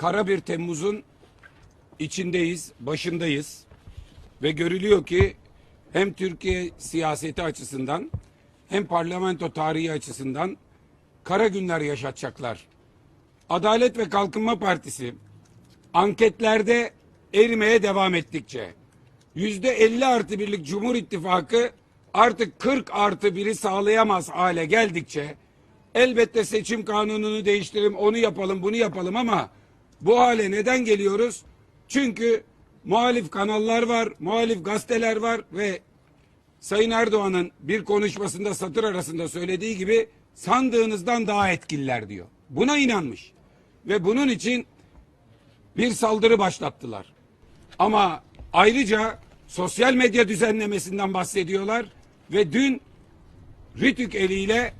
kara bir Temmuz'un içindeyiz, başındayız ve görülüyor ki hem Türkiye siyaseti açısından hem parlamento tarihi açısından kara günler yaşatacaklar. Adalet ve Kalkınma Partisi anketlerde erimeye devam ettikçe yüzde 50 artı birlik Cumhur İttifakı artık 40 artı biri sağlayamaz hale geldikçe elbette seçim kanununu değiştirelim onu yapalım bunu yapalım ama bu hale neden geliyoruz? Çünkü muhalif kanallar var, muhalif gazeteler var ve Sayın Erdoğan'ın bir konuşmasında satır arasında söylediği gibi sandığınızdan daha etkililer diyor. Buna inanmış. Ve bunun için bir saldırı başlattılar. Ama ayrıca sosyal medya düzenlemesinden bahsediyorlar ve dün Rütük eliyle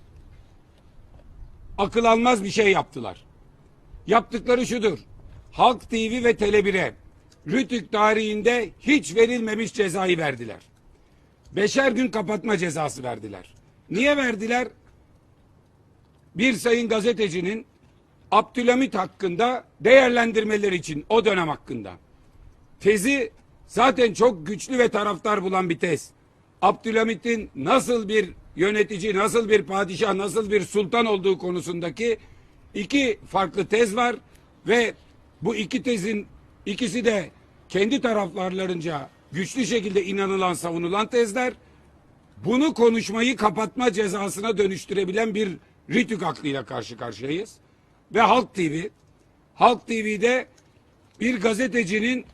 akıl almaz bir şey yaptılar. Yaptıkları şudur. Halk TV ve Tele1'e Rütük tarihinde hiç verilmemiş cezayı verdiler. Beşer gün kapatma cezası verdiler. Niye verdiler? Bir sayın gazetecinin Abdülhamit hakkında değerlendirmeleri için o dönem hakkında. Tezi zaten çok güçlü ve taraftar bulan bir tez. Abdülhamit'in nasıl bir yönetici, nasıl bir padişah, nasıl bir sultan olduğu konusundaki iki farklı tez var ve bu iki tezin ikisi de kendi taraflarlarınca güçlü şekilde inanılan, savunulan tezler. Bunu konuşmayı kapatma cezasına dönüştürebilen bir ritük aklıyla karşı karşıyayız. Ve Halk TV, Halk TV'de bir gazetecinin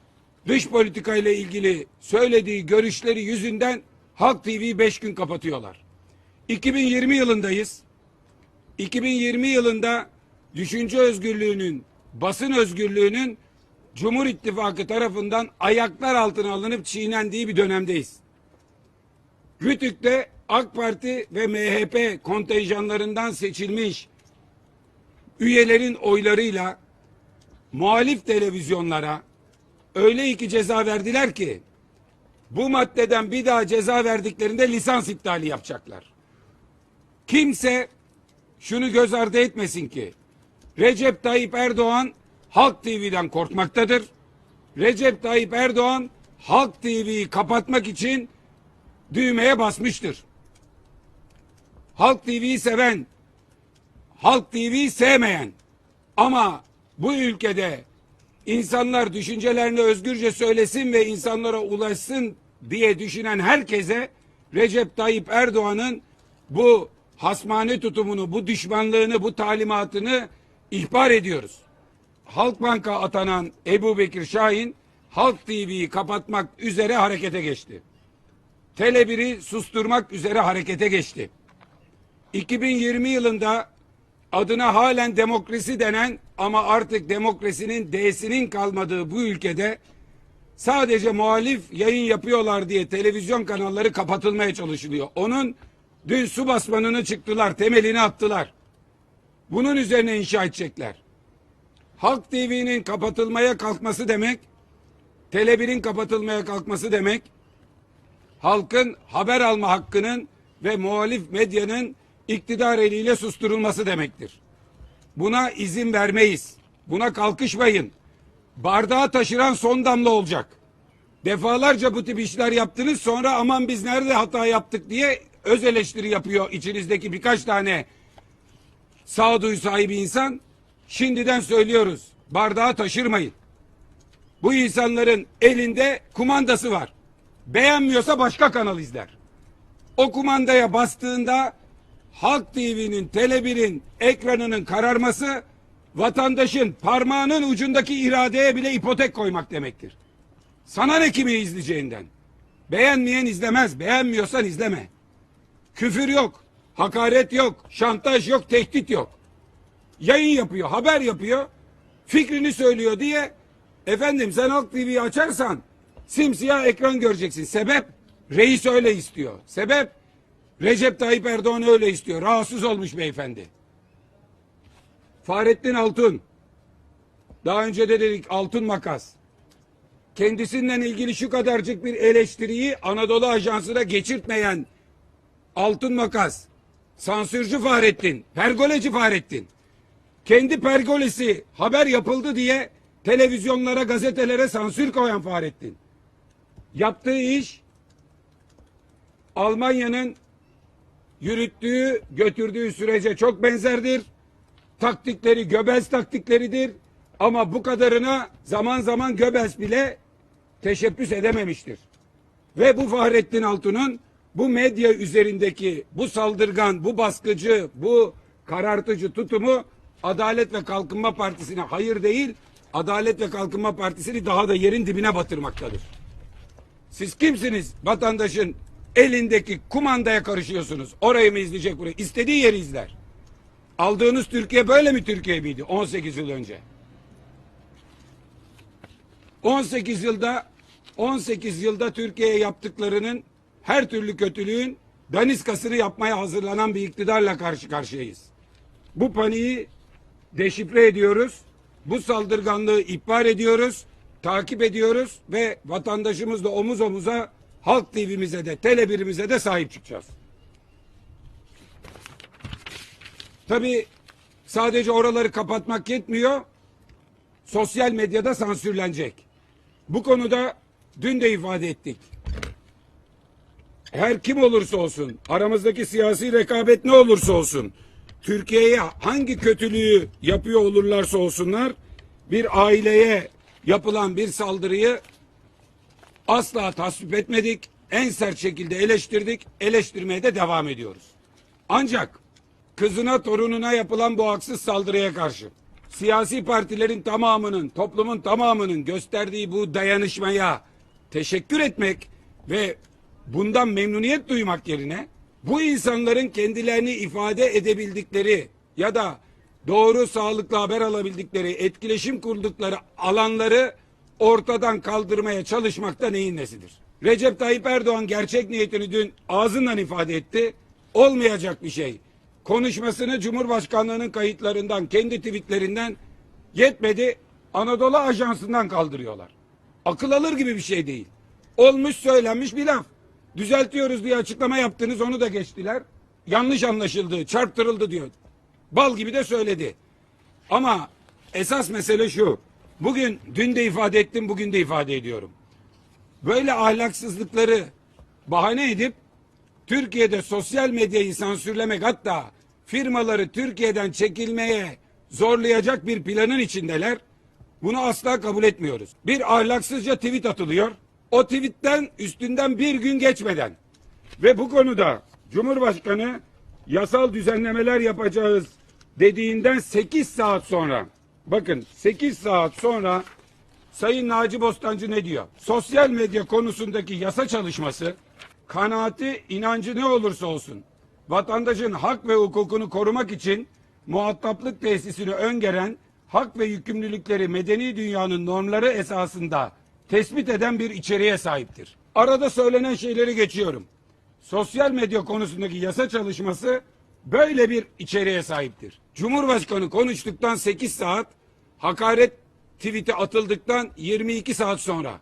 dış politika ile ilgili söylediği görüşleri yüzünden Halk TV'yi beş gün kapatıyorlar. 2020 yılındayız. 2020 yılında düşünce özgürlüğünün, basın özgürlüğünün Cumhur İttifakı tarafından ayaklar altına alınıp çiğnendiği bir dönemdeyiz. Rütük'te AK Parti ve MHP kontenjanlarından seçilmiş üyelerin oylarıyla muhalif televizyonlara öyle iki ceza verdiler ki bu maddeden bir daha ceza verdiklerinde lisans iptali yapacaklar. Kimse şunu göz ardı etmesin ki Recep Tayyip Erdoğan Halk TV'den korkmaktadır. Recep Tayyip Erdoğan Halk TV'yi kapatmak için düğmeye basmıştır. Halk TV'yi seven, Halk TV'yi sevmeyen ama bu ülkede insanlar düşüncelerini özgürce söylesin ve insanlara ulaşsın diye düşünen herkese Recep Tayyip Erdoğan'ın bu hasmane tutumunu, bu düşmanlığını, bu talimatını ihbar ediyoruz. Halkbank'a atanan Ebu Bekir Şahin Halk TV'yi kapatmak üzere harekete geçti. Tele1'i susturmak üzere harekete geçti. 2020 yılında adına halen demokrasi denen ama artık demokrasinin D'sinin kalmadığı bu ülkede sadece muhalif yayın yapıyorlar diye televizyon kanalları kapatılmaya çalışılıyor. Onun dün su basmanını çıktılar, temelini attılar. Bunun üzerine inşa edecekler. Halk TV'nin kapatılmaya kalkması demek, Tele1'in kapatılmaya kalkması demek, halkın haber alma hakkının ve muhalif medyanın iktidar eliyle susturulması demektir. Buna izin vermeyiz. Buna kalkışmayın. Bardağı taşıran son damla olacak. Defalarca bu tip işler yaptınız sonra aman biz nerede hata yaptık diye öz eleştiri yapıyor içinizdeki birkaç tane sağduyu sahibi insan. Şimdiden söylüyoruz. Bardağı taşırmayın. Bu insanların elinde kumandası var. Beğenmiyorsa başka kanal izler. O kumandaya bastığında Halk TV'nin, Tele1'in ekranının kararması vatandaşın parmağının ucundaki iradeye bile ipotek koymak demektir. Sana ne kimi izleyeceğinden? Beğenmeyen izlemez, beğenmiyorsan izleme. Küfür yok, hakaret yok, şantaj yok, tehdit yok. Yayın yapıyor, haber yapıyor, fikrini söylüyor diye efendim sen Halk TV'yi açarsan simsiyah ekran göreceksin. Sebep reis öyle istiyor. Sebep Recep Tayyip Erdoğan öyle istiyor. Rahatsız olmuş beyefendi. Fahrettin Altun. Daha önce de dedik altın makas. Kendisinden ilgili şu kadarcık bir eleştiriyi Anadolu Ajansı'na geçirtmeyen altın makas. Sansürcü Fahrettin. Pergoleci Fahrettin. kendi pergolesi haber yapıldı diye televizyonlara, gazetelere sansür koyan Fahrettin. Yaptığı iş Almanya'nın yürüttüğü, götürdüğü sürece çok benzerdir. Taktikleri Göbels taktikleridir. Ama bu kadarına zaman zaman Göbels bile teşebbüs edememiştir. Ve bu Fahrettin Altun'un bu medya üzerindeki bu saldırgan, bu baskıcı, bu karartıcı tutumu Adalet ve Kalkınma Partisi'ne hayır değil, Adalet ve Kalkınma Partisi'ni daha da yerin dibine batırmaktadır. Siz kimsiniz? Vatandaşın elindeki kumandaya karışıyorsunuz. Orayı mı izleyecek burayı? İstediği yeri izler. Aldığınız Türkiye böyle mi Türkiye miydi 18 yıl önce? 18 yılda 18 yılda Türkiye'ye yaptıklarının her türlü kötülüğün daniskasını yapmaya hazırlanan bir iktidarla karşı karşıyayız. Bu paniği deşifre ediyoruz. Bu saldırganlığı ihbar ediyoruz. Takip ediyoruz ve vatandaşımızla omuz omuza Halk TV'mize de Tele 1'imize de sahip çıkacağız. Tabii sadece oraları kapatmak yetmiyor. Sosyal medyada sansürlenecek. Bu konuda dün de ifade ettik. Her kim olursa olsun, aramızdaki siyasi rekabet ne olursa olsun, Türkiye'ye hangi kötülüğü yapıyor olurlarsa olsunlar, bir aileye yapılan bir saldırıyı asla tasvip etmedik. En sert şekilde eleştirdik. Eleştirmeye de devam ediyoruz. Ancak kızına torununa yapılan bu haksız saldırıya karşı siyasi partilerin tamamının, toplumun tamamının gösterdiği bu dayanışmaya teşekkür etmek ve bundan memnuniyet duymak yerine bu insanların kendilerini ifade edebildikleri ya da doğru sağlıklı haber alabildikleri, etkileşim kurdukları alanları ortadan kaldırmaya çalışmakta neyin nesidir? Recep Tayyip Erdoğan gerçek niyetini dün ağzından ifade etti. Olmayacak bir şey. Konuşmasını Cumhurbaşkanlığının kayıtlarından, kendi tweetlerinden yetmedi. Anadolu Ajansı'ndan kaldırıyorlar. Akıl alır gibi bir şey değil. Olmuş söylenmiş bir laf. Düzeltiyoruz diye açıklama yaptınız onu da geçtiler. Yanlış anlaşıldı, çarptırıldı diyor. Bal gibi de söyledi. Ama esas mesele şu. Bugün dün de ifade ettim, bugün de ifade ediyorum. Böyle ahlaksızlıkları bahane edip Türkiye'de sosyal medyayı sansürlemek hatta firmaları Türkiye'den çekilmeye zorlayacak bir planın içindeler. Bunu asla kabul etmiyoruz. Bir ahlaksızca tweet atılıyor. O tweetten üstünden bir gün geçmeden ve bu konuda Cumhurbaşkanı yasal düzenlemeler yapacağız dediğinden 8 saat sonra bakın 8 saat sonra Sayın Naci Bostancı ne diyor? Sosyal medya konusundaki yasa çalışması kanaati inancı ne olursa olsun vatandaşın hak ve hukukunu korumak için muhataplık tesisini öngören hak ve yükümlülükleri medeni dünyanın normları esasında tespit eden bir içeriğe sahiptir. Arada söylenen şeyleri geçiyorum. Sosyal medya konusundaki yasa çalışması böyle bir içeriğe sahiptir. Cumhurbaşkanı konuştuktan 8 saat, hakaret tweet'i atıldıktan 22 saat sonra.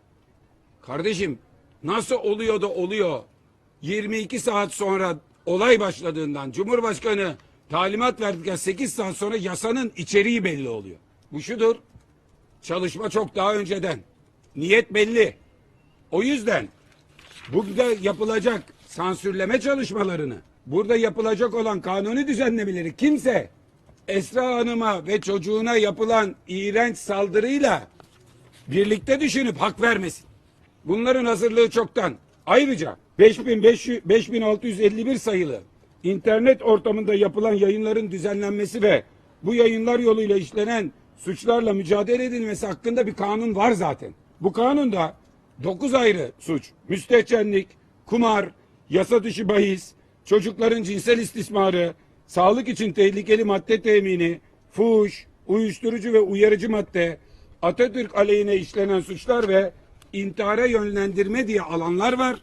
Kardeşim nasıl oluyor da oluyor? 22 saat sonra olay başladığından Cumhurbaşkanı talimat verdikten 8 saat sonra yasanın içeriği belli oluyor. Bu şudur. Çalışma çok daha önceden. Niyet belli. O yüzden burada yapılacak sansürleme çalışmalarını, burada yapılacak olan kanuni düzenlemeleri kimse Esra Hanım'a ve çocuğuna yapılan iğrenç saldırıyla birlikte düşünüp hak vermesin. Bunların hazırlığı çoktan. Ayrıca 5500 5651 sayılı internet ortamında yapılan yayınların düzenlenmesi ve bu yayınlar yoluyla işlenen suçlarla mücadele edilmesi hakkında bir kanun var zaten. Bu kanunda 9 ayrı suç, müstehcenlik, kumar, yasa dışı bahis, çocukların cinsel istismarı, sağlık için tehlikeli madde temini, fuhuş, uyuşturucu ve uyarıcı madde, Atatürk aleyhine işlenen suçlar ve intihara yönlendirme diye alanlar var.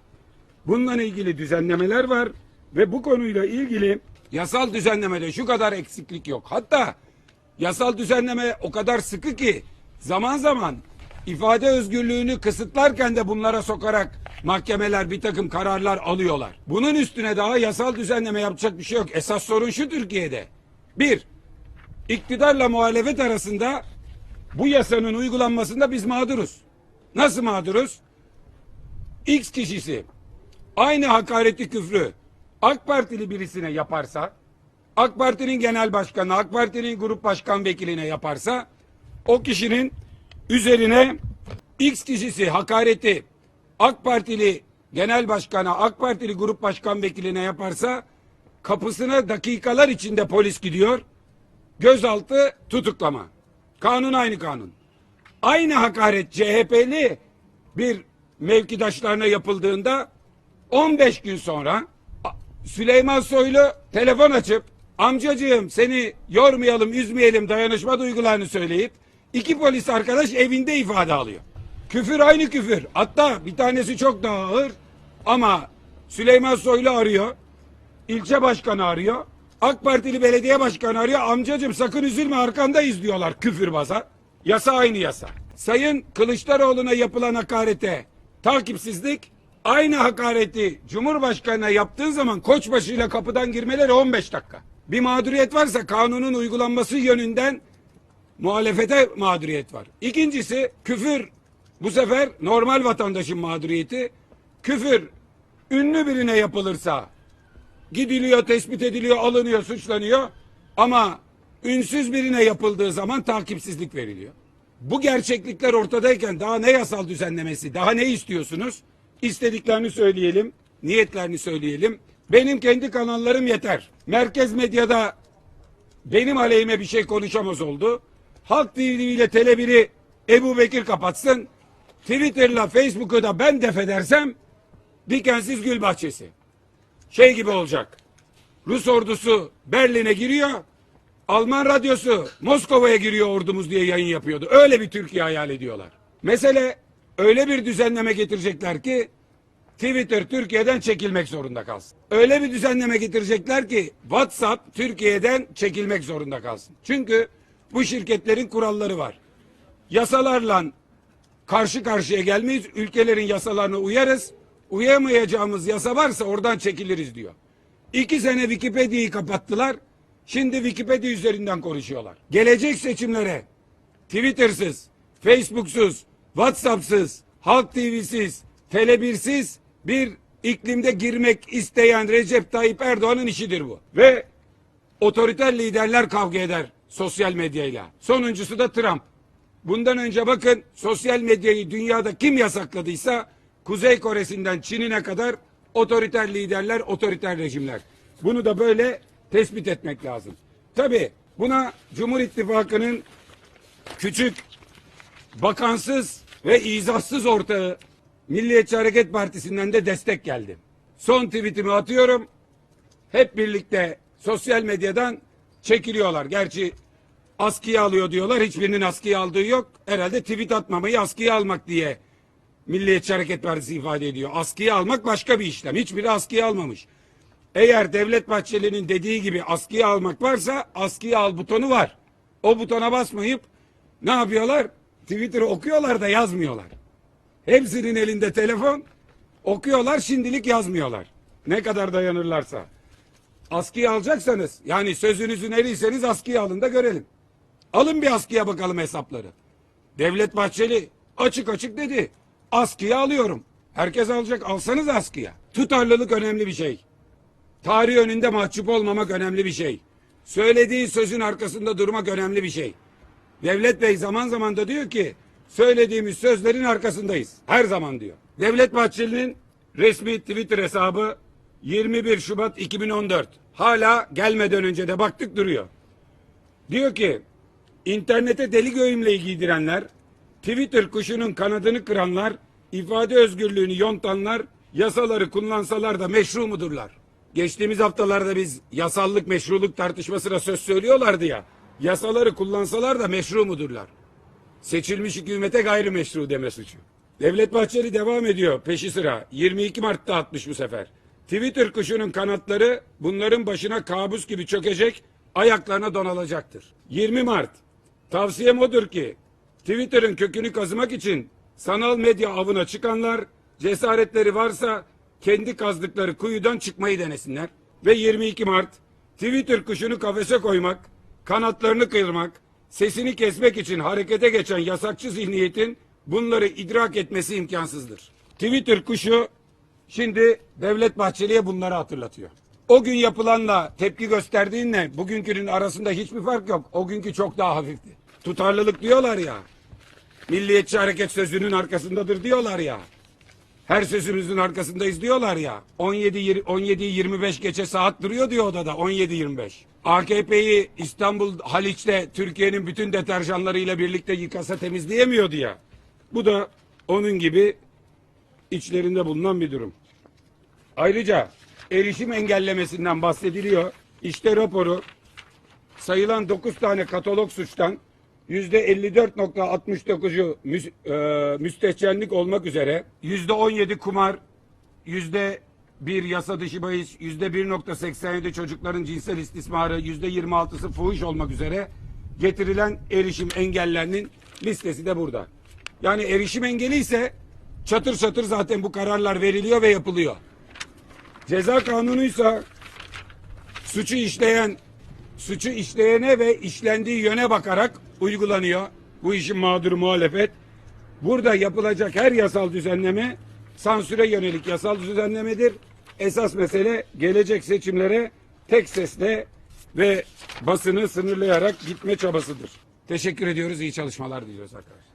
Bununla ilgili düzenlemeler var ve bu konuyla ilgili yasal düzenlemede şu kadar eksiklik yok. Hatta yasal düzenleme o kadar sıkı ki zaman zaman ifade özgürlüğünü kısıtlarken de bunlara sokarak mahkemeler bir takım kararlar alıyorlar. Bunun üstüne daha yasal düzenleme yapacak bir şey yok. Esas sorun şu Türkiye'de. Bir, iktidarla muhalefet arasında bu yasanın uygulanmasında biz mağduruz. Nasıl mağduruz? X kişisi aynı hakareti küfrü AK Partili birisine yaparsa, AK Parti'nin genel başkanı, AK Parti'nin grup başkan vekiline yaparsa, o kişinin üzerine X kişisi hakareti AK Partili genel başkana, AK Partili grup başkan vekiline yaparsa, kapısına dakikalar içinde polis gidiyor, gözaltı tutuklama. Kanun aynı kanun. Aynı hakaret CHP'li bir mevkidaşlarına yapıldığında 15 gün sonra Süleyman Soylu telefon açıp amcacığım seni yormayalım üzmeyelim dayanışma duygularını söyleyip iki polis arkadaş evinde ifade alıyor. Küfür aynı küfür. Hatta bir tanesi çok daha ağır ama Süleyman Soylu arıyor. İlçe başkanı arıyor. AK Partili belediye başkanı arıyor. Amcacım sakın üzülme arkandayız diyorlar küfürbaza. Yasa aynı yasa. Sayın Kılıçdaroğlu'na yapılan hakarete takipsizlik aynı hakareti Cumhurbaşkanı'na yaptığın zaman koçbaşıyla kapıdan girmeleri 15 dakika. Bir mağduriyet varsa kanunun uygulanması yönünden muhalefete mağduriyet var. İkincisi küfür bu sefer normal vatandaşın mağduriyeti. Küfür ünlü birine yapılırsa gidiliyor, tespit ediliyor, alınıyor, suçlanıyor. Ama ünsüz birine yapıldığı zaman takipsizlik veriliyor. Bu gerçeklikler ortadayken daha ne yasal düzenlemesi, daha ne istiyorsunuz? İstediklerini söyleyelim, niyetlerini söyleyelim. Benim kendi kanallarım yeter. Merkez medyada benim aleyhime bir şey konuşamaz oldu. Halk TV ile Tele1'i Ebu Bekir kapatsın. Twitter'la Facebook'u da ben def edersem dikensiz gül bahçesi şey gibi olacak. Rus ordusu Berlin'e giriyor. Alman radyosu Moskova'ya giriyor ordumuz diye yayın yapıyordu. Öyle bir Türkiye hayal ediyorlar. Mesele öyle bir düzenleme getirecekler ki Twitter Türkiye'den çekilmek zorunda kalsın. Öyle bir düzenleme getirecekler ki WhatsApp Türkiye'den çekilmek zorunda kalsın. Çünkü bu şirketlerin kuralları var. Yasalarla karşı karşıya gelmeyiz. Ülkelerin yasalarına uyarız. Uyamayacağımız yasa varsa oradan çekiliriz diyor. İki sene Wikipedia'yı kapattılar. Şimdi Wikipedia üzerinden konuşuyorlar. Gelecek seçimlere Twitter'sız, Facebook'suz, WhatsApp'sız, Halk TV'siz, Tele1'siz bir iklimde girmek isteyen Recep Tayyip Erdoğan'ın işidir bu. Ve otoriter liderler kavga eder sosyal medyayla. Sonuncusu da Trump. Bundan önce bakın sosyal medyayı dünyada kim yasakladıysa Kuzey Kore'sinden Çin'ine kadar otoriter liderler, otoriter rejimler. Bunu da böyle tespit etmek lazım. Tabi buna Cumhur İttifakı'nın küçük, bakansız ve izahsız ortağı Milliyetçi Hareket Partisi'nden de destek geldi. Son tweetimi atıyorum. Hep birlikte sosyal medyadan çekiliyorlar. Gerçi askıya alıyor diyorlar. Hiçbirinin askıya aldığı yok. Herhalde tweet atmamayı askıya almak diye Milliyetçi Hareket Partisi ifade ediyor. Askıya almak başka bir işlem. Hiçbiri askıya almamış. Eğer Devlet Bahçeli'nin dediği gibi askıya almak varsa askıya al butonu var. O butona basmayıp ne yapıyorlar? Twitter'ı okuyorlar da yazmıyorlar. Hepsinin elinde telefon. Okuyorlar şimdilik yazmıyorlar. Ne kadar dayanırlarsa. Askıya alacaksanız yani sözünüzün eriyseniz askıya alın da görelim. Alın bir askıya bakalım hesapları. Devlet Bahçeli açık açık dedi. Askıya alıyorum. Herkes alacak. Alsanız askıya. Tutarlılık önemli bir şey. Tarih önünde mahcup olmamak önemli bir şey. Söylediği sözün arkasında durmak önemli bir şey. Devlet Bey zaman zaman da diyor ki söylediğimiz sözlerin arkasındayız. Her zaman diyor. Devlet Bahçeli'nin resmi Twitter hesabı 21 Şubat 2014. Hala gelmeden önce de baktık duruyor. Diyor ki internete deli göğümleyi giydirenler, Twitter kuşunun kanadını kıranlar, ifade özgürlüğünü yontanlar, yasaları kullansalar da meşru mudurlar? Geçtiğimiz haftalarda biz yasallık meşruluk tartışmasına söz söylüyorlardı ya. Yasaları kullansalar da meşru mudurlar? Seçilmiş hükümete gayrimeşru deme suçu. Devlet Bahçeli devam ediyor peşi sıra. 22 Mart'ta atmış bu sefer. Twitter kuşunun kanatları bunların başına kabus gibi çökecek, ayaklarına donalacaktır. 20 Mart. Tavsiyem odur ki Twitter'ın kökünü kazımak için sanal medya avına çıkanlar cesaretleri varsa kendi kazdıkları kuyudan çıkmayı denesinler. Ve 22 Mart Twitter kuşunu kafese koymak, kanatlarını kırmak, sesini kesmek için harekete geçen yasakçı zihniyetin bunları idrak etmesi imkansızdır. Twitter kuşu şimdi Devlet Bahçeli'ye bunları hatırlatıyor. O gün yapılanla tepki gösterdiğinle bugünkünün arasında hiçbir fark yok. O günkü çok daha hafifti. Tutarlılık diyorlar ya. Milliyetçi hareket sözünün arkasındadır diyorlar ya. Her sözümüzün arkasındayız diyorlar ya. 17 yir- 17 25 geçe saat duruyor diyor odada 17 25. AKP'yi İstanbul Haliç'te Türkiye'nin bütün deterjanlarıyla birlikte yıkasa temizleyemiyordu ya. Bu da onun gibi içlerinde bulunan bir durum. Ayrıca erişim engellemesinden bahsediliyor. İşte raporu sayılan 9 tane katalog suçtan %54.69'u müs, e, müstehcenlik olmak üzere %17 kumar, %1 yasa dışı bahis, %1.87 çocukların cinsel istismarı, %26'sı fuhuş olmak üzere getirilen erişim engellerinin listesi de burada. Yani erişim engeli ise çatır çatır zaten bu kararlar veriliyor ve yapılıyor. Ceza kanunuysa suçu işleyen suçu işleyene ve işlendiği yöne bakarak uygulanıyor. Bu işin mağduru muhalefet. Burada yapılacak her yasal düzenleme sansüre yönelik yasal düzenlemedir. Esas mesele gelecek seçimlere tek sesle ve basını sınırlayarak gitme çabasıdır. Teşekkür ediyoruz. İyi çalışmalar diliyoruz arkadaşlar.